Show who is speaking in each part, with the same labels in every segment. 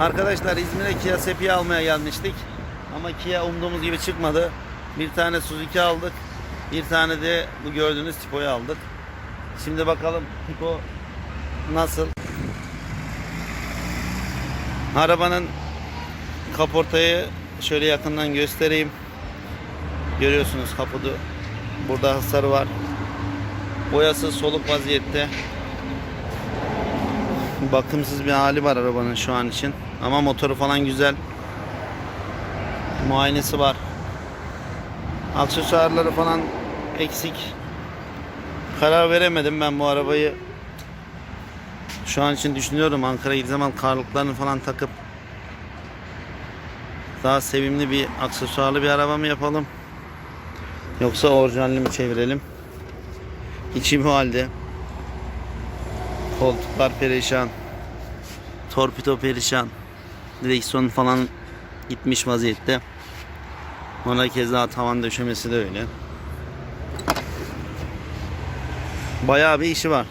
Speaker 1: Arkadaşlar İzmir'e Kia Sepia almaya gelmiştik. Ama Kia umduğumuz gibi çıkmadı. Bir tane Suzuki aldık. Bir tane de bu gördüğünüz Tipo'yu aldık. Şimdi bakalım Tipo nasıl? Arabanın kaportayı şöyle yakından göstereyim. Görüyorsunuz kaputu. Burada hasarı var. Boyası soluk vaziyette. Bakımsız bir hali var arabanın şu an için. Ama motoru falan güzel. Muayenesi var. Aksesuarları falan eksik. Karar veremedim ben bu arabayı. Şu an için düşünüyorum Ankara'ya gittiğim zaman karlıklarını falan takıp daha sevimli bir aksesuarlı bir araba mı yapalım? Yoksa orijinalini mi çevirelim? İçi bu halde. Koltuklar perişan. Torpido perişan. Direksiyon falan gitmiş vaziyette. Ona keza tavan döşemesi de öyle. Bayağı bir işi var.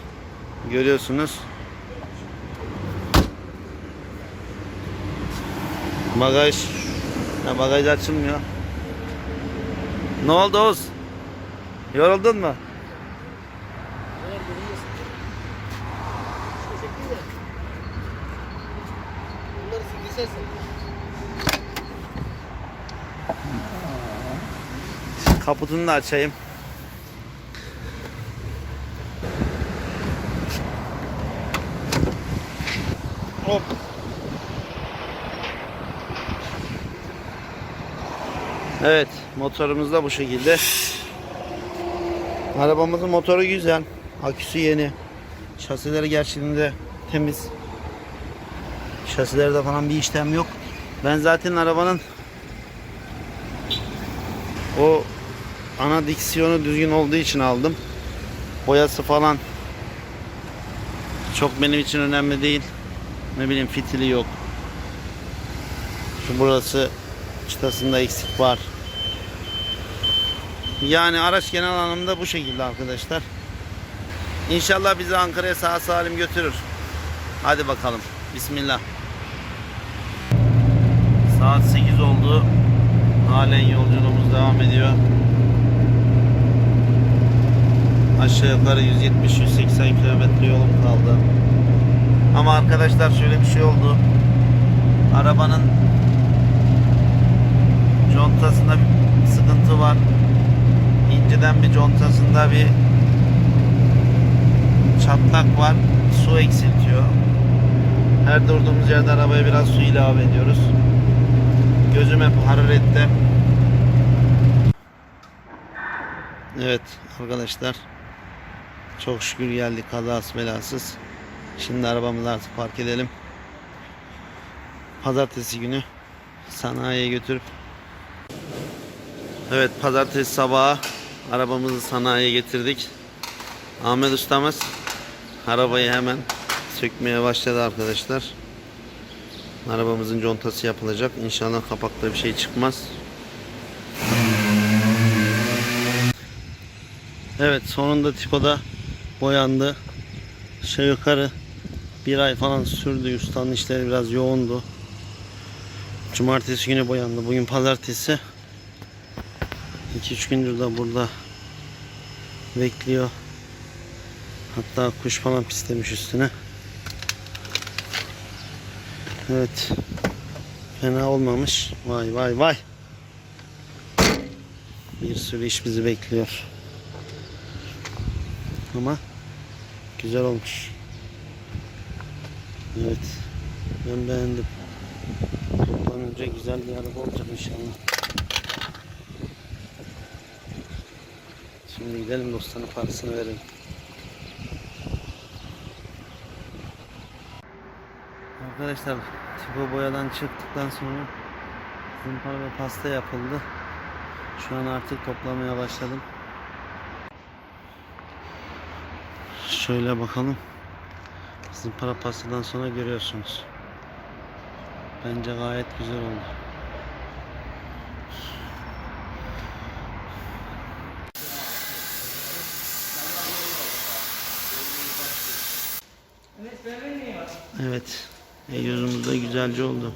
Speaker 1: Görüyorsunuz. Bagaj. Ya bagaj açılmıyor. Ne oldu Oğuz? Yoruldun mu?
Speaker 2: Kesersin.
Speaker 1: Kaputunu da açayım. Hop. Evet, motorumuz da bu şekilde. Arabamızın motoru güzel. Aküsü yeni. Şasileri gerçekten temiz. Şasilerde falan bir işlem yok. Ben zaten arabanın o ana diksiyonu düzgün olduğu için aldım. Boyası falan çok benim için önemli değil. Ne bileyim fitili yok. Şu burası çıtasında eksik var. Yani araç genel anlamda bu şekilde arkadaşlar. İnşallah bizi Ankara'ya sağ salim götürür. Hadi bakalım. Bismillah. Saat 8 oldu. Halen yolculuğumuz devam ediyor. Aşağı yukarı 170-180 kilometre yolum kaldı. Ama arkadaşlar şöyle bir şey oldu. Arabanın contasında bir sıkıntı var. İnceden bir contasında bir çatlak var. Su eksiltiyor. Her durduğumuz yerde arabaya biraz su ilave ediyoruz. Gözüm hep hararette. Evet arkadaşlar. Çok şükür geldik kazası belasız. Şimdi arabamızı artık park edelim. Pazartesi günü sanayiye götürüp Evet pazartesi sabahı arabamızı sanayiye getirdik. Ahmet ustamız arabayı hemen sökmeye başladı arkadaşlar. Arabamızın contası yapılacak. İnşallah kapakta bir şey çıkmaz. Evet sonunda Tipo'da boyandı. Şey yukarı bir ay falan sürdü. Ustanın işleri biraz yoğundu. Cumartesi günü boyandı. Bugün pazartesi. 2-3 gündür de burada bekliyor. Hatta kuş falan pislemiş üstüne. Evet. Fena olmamış. Vay vay vay. Bir sürü iş bizi bekliyor. Ama güzel olmuş. Evet. Ben beğendim. Toplanınca güzel bir araba olacak inşallah. Şimdi gidelim dostlarına parasını verelim. Arkadaşlar tipo boyadan çıktıktan sonra zımpara ve pasta yapıldı. Şu an artık toplamaya başladım. Şöyle bakalım. Zımpara pastadan sonra görüyorsunuz. Bence gayet güzel oldu. Evet. Egzozumuz da güzelce oldu.